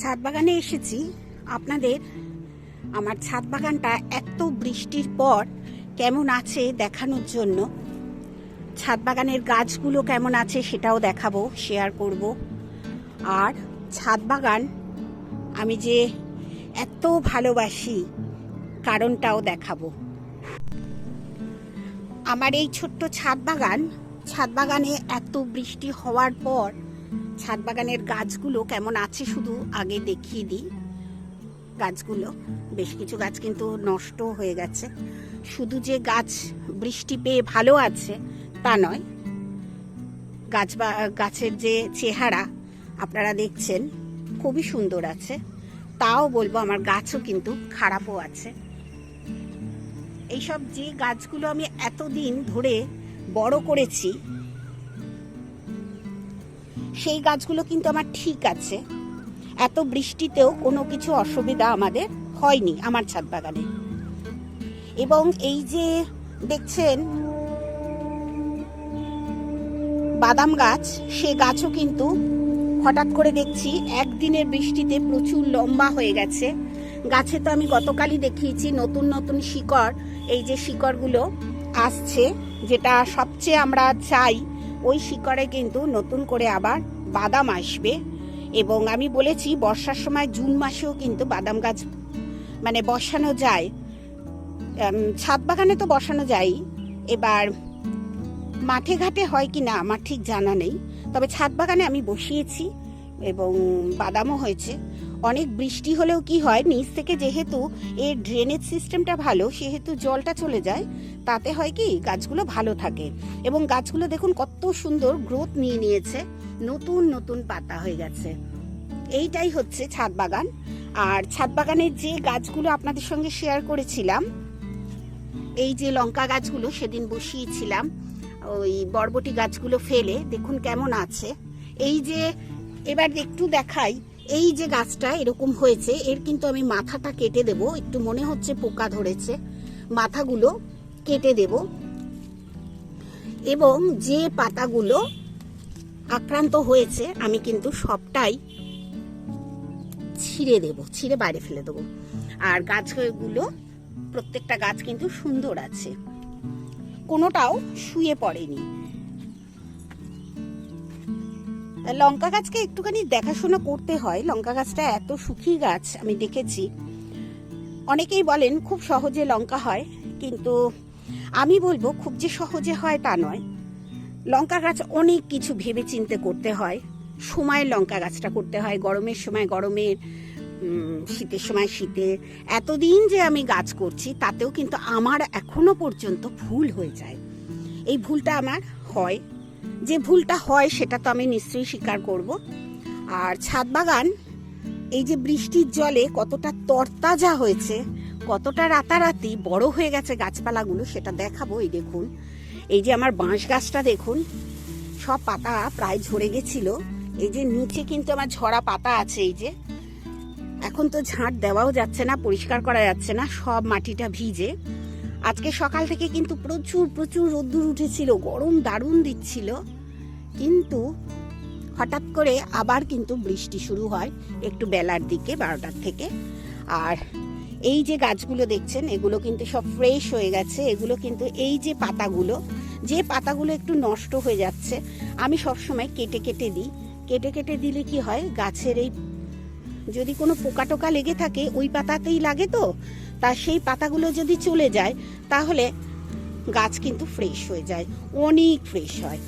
ছাদ বাগানে এসেছি। আপনাদের আমার ছাদ বাগানটা এত বৃষ্টির পর কেমন আছে দেখানোর জন্য। ছাদ বাগানের গাছগুলো কেমন আছে সেটাও দেখাবো শেয়ার করব। আর ছাদ বাগান আমি যে এত ভালোবাসি, কারণটাও দেখাবো। আমার এই ছোট্ট ছাদ বাগান ছাদ বাগানে এত বৃষ্টি হওয়ার পর ছাদ বাগানের গাছগুলো কেমন আছে শুধু আগে দেখিয়ে দিই। গাছগুলো, বেশ কিছু গাছ কিন্তু নষ্ট হয়ে গেছে। শুধু যে গাছ বৃষ্টি পেয়ে ভালো আছে, তা নয়। গাছ বা, গাছের যে চেহারা, আপনারা দেখছেন, খুবই সুন্দর আছে। তাও বলব আমার গাছও কিন্তু খারাপও আছে। এইসব যে গাছগুলো আমি এতদিন ধরে বড় করেছি সেই গাছগুলো কিন্তু আমার ঠিক আছে। এত বৃষ্টিতেও কোনো কিছু অসুবিধা আমাদের হয়নি আমার ছাদ বাগানে। এবং এই যে দেখছেন, বাদাম গাছ, সে গাছও কিন্তু হঠাৎ করে দেখছি একদিনের বৃষ্টিতে প্রচুর লম্বা হয়ে গেছে। গাছে তো আমি গতকালই দেখিয়েছি নতুন নতুন শিকড়। এই যে শিকড়গুলো আসছে, যেটা সবচেয়ে আমরা চাই ওই শিকড়ে কিন্তু নতুন করে আবার বাদাম আসবে। এবং আমি বলেছি, বর্ষার সময় জুন মাসেও কিন্তু বাদাম গাছ মানে বসানো যায়। ছাদ বাগানে তো বসানো যায় এবার মাঠে ঘাটে হয় কি না, আমার ঠিক জানা নেই। তবে ছাদ বাগানে আমি বসিয়েছি এবং বাদামও হয়েছে। অনেক বৃষ্টি হলেও কি হয়, নিচ থেকে যেহেতু এর ড্রেনেজ সিস্টেমটা ভালো, সেহেতু জলটা চলে যায়, তাতে হয় কি গাছগুলো ভালো থাকে। এবং গাছগুলো দেখুন কত সুন্দর গ্রোথ নিয়ে নিয়েছে, নতুন নতুন পাতা হয়ে গেছে। এইটাই হচ্ছে ছাদ বাগান। আর ছাদ বাগানের যে গাছগুলো আপনাদের সঙ্গে শেয়ার করেছিলাম, এই যে লঙ্কা গাছগুলো সেদিন বসিয়েছিলাম, ওই বরবটি গাছগুলো ফেলে, দেখুন কেমন আছে। এই যে, এবার একটু দেখাই এই যে গাছটা এরকম হয়েছে, এর কিন্তু আমি মাথাটা কেটে দেব। একটু মনে হচ্ছে পোকা ধরেছে। মাথাগুলো কেটে দেব। এবং যে পাতাগুলো আক্রান্ত হয়েছে, আমি কিন্তু সবটাই ছিঁড়ে দেব, ছিঁড়ে বাইরে ফেলে দেবো। আর গাছগুলো, প্রত্যেকটা গাছ কিন্তু সুন্দর আছে। কোনোটাও শুয়ে পড়েনি। লঙ্কা গাছকে একটুখানি দেখাশোনা করতে হয়। লঙ্কা গাছটা এত সুখী গাছ, আমি দেখেছি। অনেকেই বলেন, খুব সহজে লঙ্কা হয়, কিন্তু আমি বলব, খুব যে সহজে হয় তা নয়। লঙ্কা গাছ অনেক কিছু ভেবে চিন্তে করতে হয়। সময় লঙ্কা গাছটা করতে হয়, গরমের সময় গরমের শীতের সময় শীতে। এতদিন যে আমি গাছ করছি, তাতেও কিন্তু আমার এখনও পর্যন্ত ভুল হয়ে যায়। এই ভুলটা আমার হয়। যে ভুলটা হয় সেটা তো আমি নিশ্চয়ই স্বীকার করব। আর ছাদ বাগান, এই যে বৃষ্টির জলে কতটা তরতাজা হয়েছে, কতটা রাতারাতি বড় হয়ে গেছে গাছপালাগুলো, সেটা দেখাবো, এই দেখুন। এই যে আমার বাঁশ গাছটা দেখুন, সব পাতা প্রায় ঝরে গেছিল। এই যে নিচে কিন্তু আমার ঝরা পাতা আছে, এই যে। এখন তো ঝাঁট দেওয়াও যাচ্ছে না, পরিষ্কার করা যাচ্ছে না, সব মাটিটা ভিজে। আজকে সকাল থেকে কিন্তু প্রচুর প্রচুর রোদ্দুর উঠেছিল, গরম দারুণ দিচ্ছিল। কিন্তু হঠাৎ করে আবার কিন্তু বৃষ্টি শুরু হয় একটু বেলার দিকে, বারোটার থেকে। আর এই যে গাছগুলো দেখছেন, এগুলো কিন্তু সব ফ্রেশ হয়ে গেছে। এগুলো কিন্তু এই যে পাতাগুলো যে পাতাগুলো একটু নষ্ট হয়ে যাচ্ছে, আমি সবসময় কেটে কেটে দিই। কেটে কেটে দিলে কি হয়, গাছের এই যদি কোনো পোকা টোকা লেগে থাকে, ওই পাতাতেই লাগে তো? তা সেই পাতাগুলো যদি চলে যায়, তাহলে গাছ কিন্তু ফ্রেশ হয়ে যায়, অনেক ফ্রেশ হয়।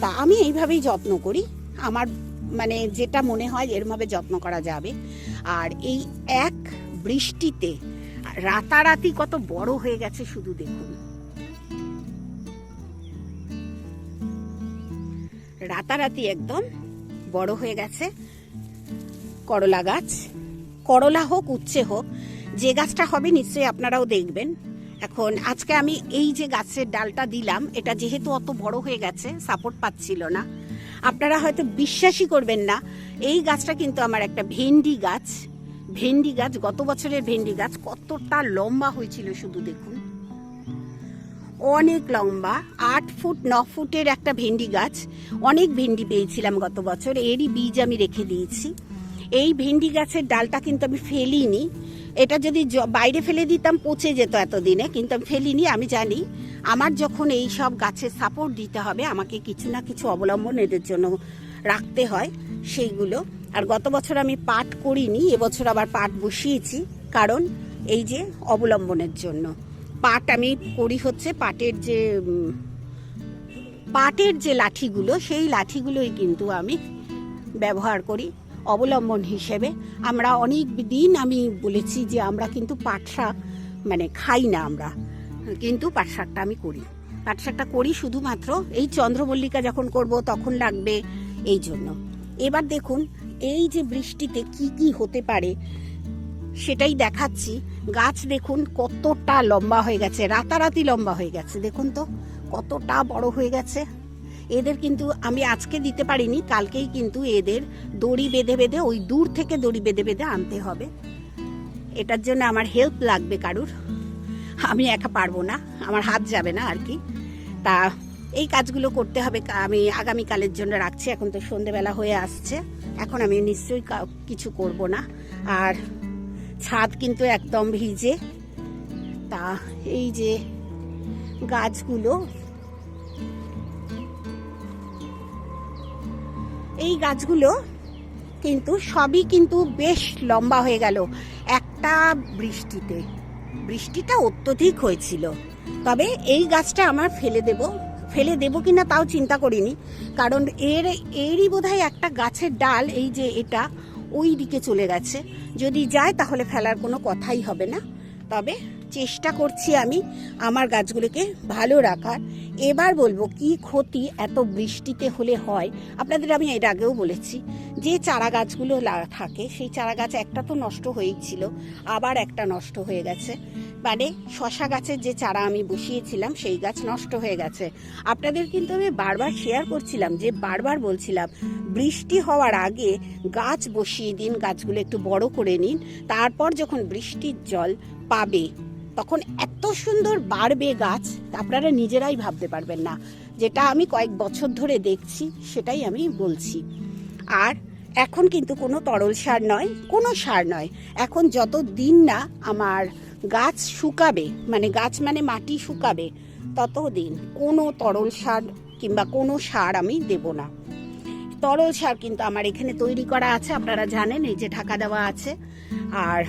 তা আমি এইভাবেই যত্ন করি। আমার মানে যেটা মনে হয় এরমভাবে যত্ন করা যাবে। আর এই এক বৃষ্টিতে রাতারাতি কত বড় হয়ে গেছে শুধু দেখুন। রাতারাতি একদম বড় হয়ে গেছে। করলা গাছ, করলা হোক, উচ্ছে হোক যে গাছটা হবে নিশ্চয়ই আপনারাও দেখবেন। এখন আজকে আমি এই যে গাছের ডালটা দিলাম, এটা যেহেতু অত বড় হয়ে গেছে সাপোর্ট পাচ্ছিল না। আপনারা হয়তো বিশ্বাসই করবেন না, এই গাছটা কিন্তু আমার একটা ভেন্ডি গাছ। ভেন্ডি গাছ, গত বছরের ভেন্ডি গাছ কতটা লম্বা হয়েছিল শুধু দেখুন। অনেক লম্বা, আট ফুট, ন ফুটের একটা ভেন্ডি গাছ। অনেক ভেন্ডি পেয়েছিলাম গত বছর, এরই বীজ আমি রেখে দিয়েছি। এই ভেন্ডি গাছের ডালটা কিন্তু আমি ফেলিনি। এটা যদি বাইরে ফেলে দিতাম, পচে যেত এতদিনে, কিন্তু আমি ফেলিনি। আমি জানি, আমার যখন এই সব গাছের সাপোর্ট দিতে হবে, আমাকে কিছু না কিছু অবলম্বন এদের জন্য রাখতে হয় সেইগুলো। আর গত বছর আমি পাট করিনি, এবছর আবার পাট বসিয়েছি, কারণ এই যে অবলম্বনের জন্য। পাট আমি করি হচ্ছে পাটের যে পাটের যে লাঠিগুলো, সেই লাঠিগুলোই কিন্তু আমি ব্যবহার করি। অবলম্বন হিসেবে আমরা অনেক দিন আমি বলেছি যে আমরা কিন্তু পাট শাক মানে খাই না আমরা। কিন্তু পাট শাকটা আমি করি। পাট শাকটা করি শুধুমাত্র এই চন্দ্রমল্লিকা যখন করব তখন লাগবে এই জন্য। এবার দেখুন, এই যে বৃষ্টিতে কি কি হতে পারে সেটাই দেখাচ্ছি। গাছ দেখুন কতটা লম্বা হয়ে গেছে, রাতারাতি লম্বা হয়ে গেছে। দেখুন তো, কতটা বড় হয়ে গেছে। এদের কিন্তু আমি আজকে দিতে পারিনি, কালকেই কিন্তু এদের দড়ি বেঁধে বেঁধে, ওই দূর থেকে দড়ি বেঁধে বেঁধে আনতে হবে। এটার জন্য আমার হেল্প লাগবে কারুর। আমি একা পারব না, আমার হাত যাবে না আর কি। তা এই কাজগুলো করতে হবে, আমি আগামীকালের জন্য রাখছি, এখন তো সন্ধেবেলা হয়ে আসছে। এখন আমি নিশ্চয়ই কিছু করব না। আর ছাদ কিন্তু একদম ভিজে। তা এই যে গাছগুলো এই গাছগুলো কিন্তু সবই কিন্তু বেশ লম্বা হয়ে গেল। একটা বৃষ্টিতে। বৃষ্টিটা অত্যধিক হয়েছিল। তবে এই গাছটা আমার ফেলে দেব। ফেলে দেব কিনা তাও চিন্তা করিনি। কারণ এর, এরই বোধহয় একটা গাছের ডাল, এই যে এটা ওই দিকে চলে গেছে। যদি যায় তাহলে ফেলার কোনো কথাই হবে না। তবে চেষ্টা করছি আমি আমার গাছগুলোকে ভালো রাখার। এবার বলব কি ক্ষতি এত বৃষ্টিতে হলে হয়। আপনাদের আমি এর আগেও বলেছি, যে চারা গাছগুলো থাকে, সেই চারা গাছ একটা তো নষ্ট হয়েই ছিল, আবার একটা নষ্ট হয়ে গেছে। মানে শশা গাছের যে চারা আমি বসিয়েছিলাম, সেই গাছ নষ্ট হয়ে গেছে। আপনাদের কিন্তু আমি বারবার শেয়ার করছিলাম, যে বারবার বলছিলাম, বৃষ্টি হওয়ার আগে গাছ বসিয়ে দিন, গাছগুলো একটু বড় করে নিন, তারপর যখন বৃষ্টির জল পাবে তখন এত সুন্দর বাড়বে গাছ আপনারা নিজেরাই ভাবতে পারবেন না। যেটা আমি কয়েক বছর ধরে দেখছি, সেটাই আমি বলছি। আর এখন কিন্তু কোনো তরল সার নয়, কোনো সার নয়। এখন যত দিন না আমার গাছ শুকাবে মানে গাছ মানে মাটি শুকাবে, তত দিন কোনো তরল সার কিংবা কোনো সার আমি দেব না। তরল সার কিন্তু আমার এখানে তৈরি করা আছে, আপনারা জানেন, এই যে ঢাকা দেওয়া আছে। আর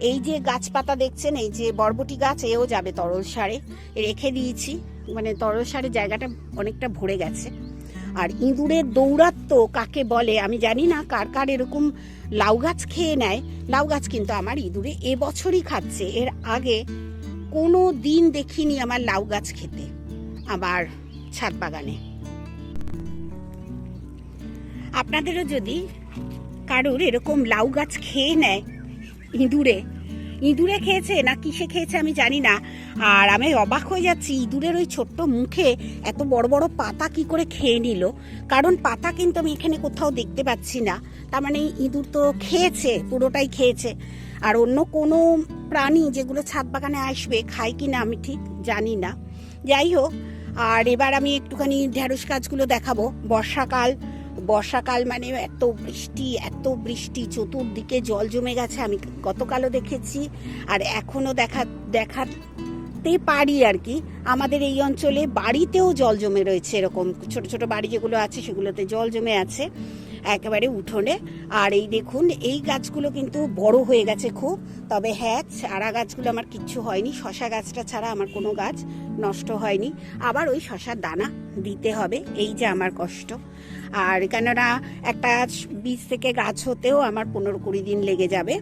এই যে গাছপাতা দেখছেন, এই যে বরবটি গাছ, এও যাবে তরল সারে। রেখে দিয়েছি। মানে তরল সারের জায়গাটা অনেকটা ভরে গেছে। আর ইঁদুরের দৌরাত্ম কাকে বলে আমি জানি না, কার কার এরকম লাউ গাছ খেয়ে নেয়। লাউ গাছ কিন্তু আমার ইঁদুরে এবছরই খাচ্ছে। এর আগে কোনো দিন দেখিনি আমার লাউ গাছ খেতে, আমার ছাদ বাগানে। আপনাদেরও যদি কারুর এরকম লাউ গাছ খেয়ে নেয় ইঁদুরে। ইঁদুরে খেয়েছে না কিসে খেয়েছে আমি জানি না। আর আমি অবাক হয়ে যাচ্ছি, ইঁদুরের ওই ছোট্ট মুখে এত বড় বড় পাতা কি করে খেয়ে নিল? কারণ পাতা কিন্তু আমি এখানে কোথাও দেখতে পাচ্ছি না। তার মানে ইঁদুর তো খেয়েছে, পুরোটাই খেয়েছে। আর অন্য কোনো প্রাণী যেগুলো ছাদ বাগানে আসবে, খায় কি না আমি ঠিক জানি না। যাই হোক, আর এবার আমি একটুখানি ঢেঁড়স গাছগুলো দেখাবো। বর্ষাকাল বর্ষাকাল মানে এত বৃষ্টি এত বৃষ্টি, চতুর্দিকে জল জমে গেছে, আমি গতকালও দেখেছি। আর এখনও দেখা, দেখাতে পারি আর কি, আমাদের এই অঞ্চলে বাড়িতেও জল জমে রয়েছে এরকম। ছোট ছোট বাড়ি যেগুলো আছে, সেগুলোতে জল জমে আছে। একেবারে উঠোনে। আর এই দেখুন, এই গাছগুলো কিন্তু বড় হয়ে গেছে খুব। তবে হ্যাঁ চারা গাছগুলো আমার কিচ্ছু হয়নি। শশা গাছটা ছাড়া আমার কোনো গাছ নষ্ট হয়নি। আবার ওই শশার দানা দিতে হবে, এই যে আমার কষ্ট। আর কেননা একটা বীজ থেকে গাছ হতেও আমার পনেরো কুড়ি দিন লেগে যাবে।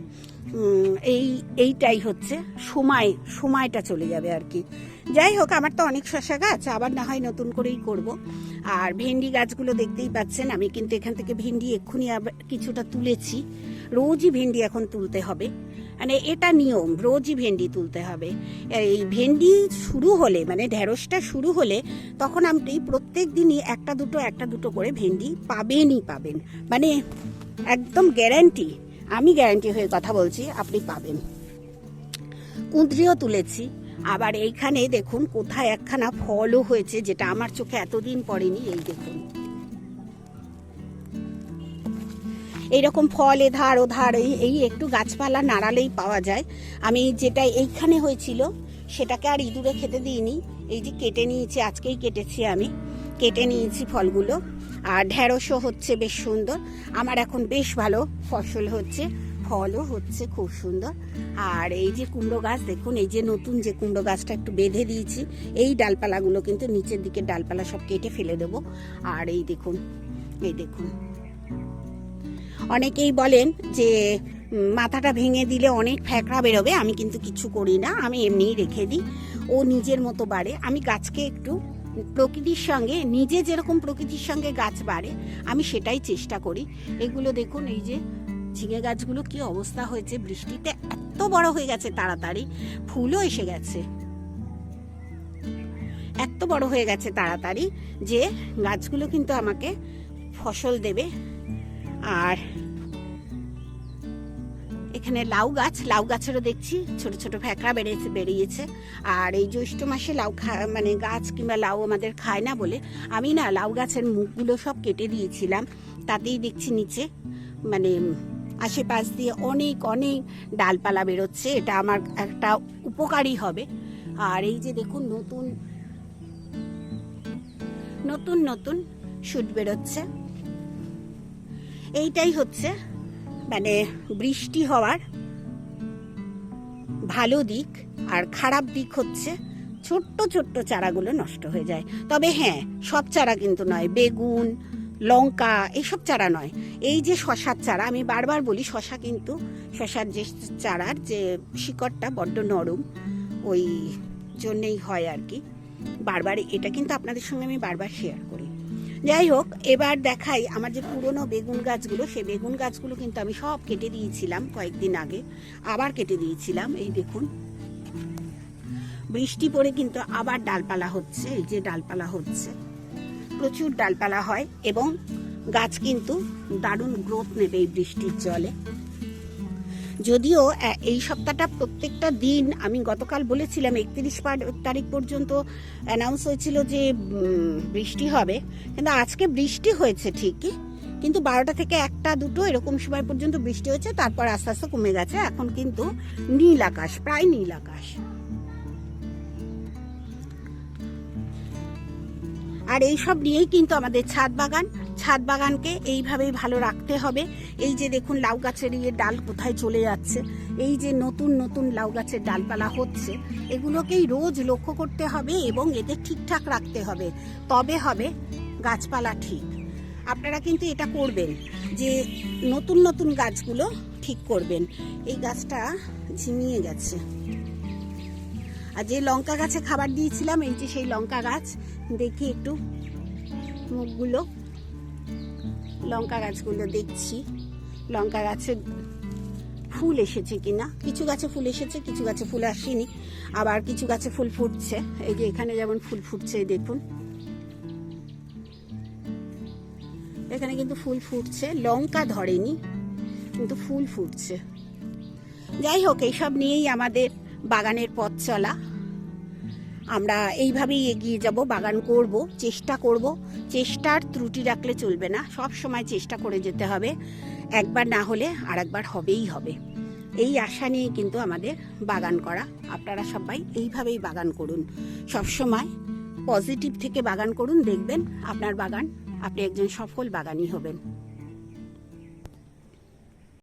এই, এইটাই হচ্ছে। সময়, সময়টা চলে যাবে আর কি। যাই হোক, আমার তো অনেক শশা গাছ, আবার না হয় নতুন করেই করব। আর ভেন্ডি গাছগুলো দেখতেই পাচ্ছেন, আমি কিন্তু এখান থেকে ভেন্ডি এক্ষুনি আবার কিছুটা তুলেছি। রোজই ভেন্ডি এখন তুলতে হবে। মানে এটা নিয়ম, রোজই ভেন্ডি তুলতে হবে। এই ভেন্ডি শুরু হলে মানে ঢেঁড়সটা শুরু হলে, তখন আপনি প্রত্যেক দিনই একটা দুটো একটা দুটো করে ভেন্ডি পাবেনই পাবেন। মানে একদম গ্যারান্টি, আমি গ্যারান্টি হয়ে কথা বলছি, আপনি পাবেন। কুঁদরিও তুলেছি আবার এইখানে দেখুন কোথায় একখানা ফলও হয়েছে যেটা আমার চোখে এতদিন পড়েনি, এই দেখুন। এইরকম ফল এধার ওধার, এই একটু গাছপালা নাড়ালেই পাওয়া যায়। আমি যেটা এইখানে হয়েছিল, সেটাকে আর ইঁদুরে খেতে দিইনি। এই যে কেটে নিয়েছি, আজকেই কেটেছি আমি। কেটে নিয়েছি ফলগুলো। আর ঢেঁড়সও হচ্ছে বেশ সুন্দর। আমার এখন বেশ ভালো ফসল হচ্ছে। ফলও হচ্ছে খুব সুন্দর। আর এই যে কুমড়ো গাছ, দেখুন, এই যে নতুন যে কুমড়ো গাছটা একটু বেঁধে দিয়েছি, এই ডালপালাগুলো কিন্তু নিচের দিকে ডালপালা সব কেটে ফেলে দেবো। আর এই দেখুন এই দেখুন। অনেকেই বলেন যে মাথাটা ভেঙে দিলে অনেক ফ্যাকড়া বেরোবে, আমি কিন্তু কিছু করি না, আমি এমনিই রেখে দিই। ও নিজের মতো বাড়ে। আমি গাছকে একটু প্রকৃতির সঙ্গে, নিজে যেরকম প্রকৃতির সঙ্গে গাছ বাড়ে, আমি সেটাই চেষ্টা করি। এগুলো দেখুন, এই যে ঝিঙে গাছগুলো কি অবস্থা হয়েছে? বৃষ্টিতে এত বড় হয়ে গেছে তাড়াতাড়ি। ফুলও এসে গেছে। এত বড় হয়ে গেছে তাড়াতাড়ি যে গাছগুলো কিন্তু আমাকে ফসল দেবে। আর এখানে লাউ গাছ, লাউ গাছেরও দেখছি, ছোট ছোট ফ্যাকড়া বেড়েছে, বেরিয়েছে। আর এই জ্যৈষ্ঠ মাসে লাউ মানে গাছ কিংবা লাউ আমাদের খায় না বলে আমি না লাউ গাছের মুখগুলো সব কেটে দিয়েছিলাম। তাতেই দেখছি নিচে মানে আশেপাশ দিয়ে অনেক অনেক ডালপালা বেরোচ্ছে। এটা আমার একটা উপকারী হবে। আর এই যে দেখুন, নতুন নতুন নতুন শুট বেরোচ্ছে। এইটাই হচ্ছে মানে বৃষ্টি হওয়ার ভালো দিক আর খারাপ দিক হচ্ছে, ছোট্ট ছোট্ট চারাগুলো নষ্ট হয়ে যায়। তবে হ্যাঁ সব চারা কিন্তু নয়, বেগুন লঙ্কা এইসব চারা নয়। এই যে শশার চারা, আমি বারবার বলি শশা কিন্তু, শশার যে চারার যে শিকড়টা বড্ড নরম, ওই জন্যেই হয় আর কি। বারবার এটা কিন্তু আপনাদের সঙ্গে আমি বারবার শেয়ার করি। যাই হোক, এবার দেখাই আমার যে পুরনো বেগুন গাছগুলো, সেই বেগুন গাছগুলো কিন্তু আমি সব কেটে দিয়েছিলাম কয়েকদিন আগে, আবার কেটে দিয়েছিলাম, এই দেখুন। বৃষ্টি পড়ে কিন্তু আবার ডালপালা হচ্ছে, এই যে ডালপালা হচ্ছে। প্রচুর ডালপালা হয় এবং গাছ কিন্তু দারুণ গ্রোথ নেবে এই বৃষ্টির জলে। যদিও এই সপ্তাহটা প্রত্যেকটা দিন আমি গতকাল বলেছিলাম, একত্রিশ তারিখ পর্যন্ত অ্যানাউন্স হয়েছিল যে বৃষ্টি হবে। কিন্তু আজকে বৃষ্টি হয়েছে ঠিকই, কিন্তু বারোটা থেকে একটা দুটো এরকম সময় পর্যন্ত বৃষ্টি হয়েছে, তারপর আস্তে আস্তে কমে গেছে। এখন কিন্তু নীল আকাশ, প্রায় নীল আকাশ। আর এই সব নিয়েই কিন্তু আমাদের ছাদ বাগান। ছাদ বাগানকে এইভাবেই ভালো রাখতে হবে। এই যে দেখুন লাউ গাছের ইয়ে ডাল কোথায় চলে যাচ্ছে। এই যে নতুন নতুন লাউ গাছের ডালপালা হচ্ছে। এগুলোকেই রোজ লক্ষ্য করতে হবে এবং এদের ঠিকঠাক রাখতে হবে। তবে হবে গাছপালা ঠিক। আপনারা কিন্তু এটা করবেন যে নতুন নতুন গাছগুলো ঠিক করবেন। এই গাছটা ঝিমিয়ে গেছে। আর যে লঙ্কা গাছে খাবার দিয়েছিলাম, এই যে সেই লঙ্কা গাছ, দেখি একটু মুখগুলো। লঙ্কা গাছগুলো দেখছি। লঙ্কা গাছে ফুল এসেছে কিনা? কিছু গাছে ফুল এসেছে, কিছু গাছে ফুল আসেনি। আবার কিছু গাছে ফুল ফুটছে। এই যে এখানে যেমন ফুল ফুটছে দেখুন। এখানে কিন্তু ফুল ফুটছে। লঙ্কা ধরেনি, কিন্তু ফুল ফুটছে। যাই হোক, এইসব নিয়েই আমাদের বাগানের পথ চলা। আমরা এইভাবেই এগিয়ে যাব, বাগান করব, চেষ্টা করব। চেষ্টার ত্রুটি রাখলে চলবে না, সব সময় চেষ্টা করে যেতে হবে। একবার না হলে আর একবার হবেই হবে। এই আশা নিয়ে কিন্তু আমাদের বাগান করা। আপনারা সবাই এইভাবেই বাগান করুন। সব সময় পজিটিভ থেকে বাগান করুন, দেখবেন আপনার বাগান, আপনি একজন সফল বাগানি হবেন।